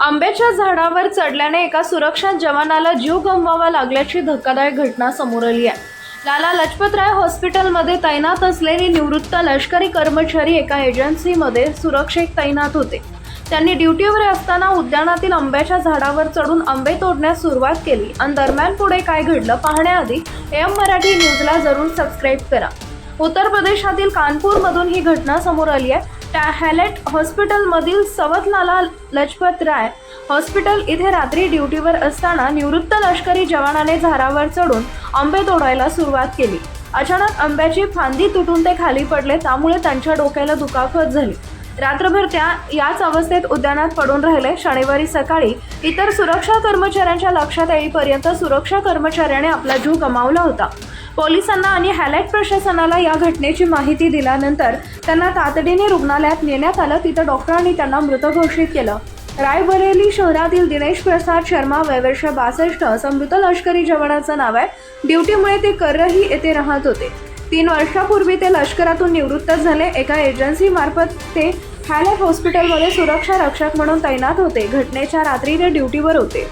आंब्याच्या झाडावर चढल्याने एका सुरक्षा जवानाला जीव गमवावा लागल्याची धक्कादायक घटना समोर आली आहे. लाला लजपतराय हॉस्पिटलमध्ये तैनात असलेली निवृत्त लष्करी कर्मचारी एका एजन्सीमध्ये सुरक्षेत तैनात होते. त्यांनी ड्युटीवर असताना उद्यानातील आंब्याच्या झाडावर चढून आंबे तोडण्यास सुरुवात केली. आणि दरम्यान पुढे काय घडलं पाहण्याआधी एम मराठी न्यूजला जरूर सबस्क्राईब करा. उत्तर प्रदेशातील कानपूरमधून ही घटना समोर आली आहे. त्या हॅलेट हॉस्पिटलमधील सवतलाला लजपत राय. हॉस्पिटल इथे रात्री ड्युटीवर असताना निवृत्त लष्करी जवानाने झाडावर चढून आंबे तोडायला सुरुवात केली. अचानक आंब्याची फांदी तुटून ते खाली पडले त्यामुळे त्यांच्या डोक्याला दुखापत झाली. रात्रभर त्या याच अवस्थेत उद्यानात पडून राहिले. शनिवारी सकाळी इतर सुरक्षा कर्मचाऱ्यांच्या लक्षात येईपर्यंत सुरक्षा कर्मचाऱ्याने आपला जीव गमावला होता. पोलिसांना आणि हॅलेट प्रशासनाला या घटनेची माहिती दिल्यानंतर त्यांना तातडीने रुग्णालयात नेण्यात आलं. तिथं डॉक्टरांनी त्यांना मृत घोषित केलं. रायबरेली शहरातील दिनेश प्रसाद शर्मा वयवर्ष बासष्ट असं मृत लष्करी जवानाचं नाव आहे. ड्युटीमुळे ते करही येथे राहत होते. तीन वर्षापूर्वी ते लष्करातून निवृत्त झाले. एका एजन्सीमार्फत ते हॅलेट हॉस्पिटलमध्ये सुरक्षा रक्षक म्हणून तैनात होते. घटनेच्या रात्री ते ड्युटीवर होते.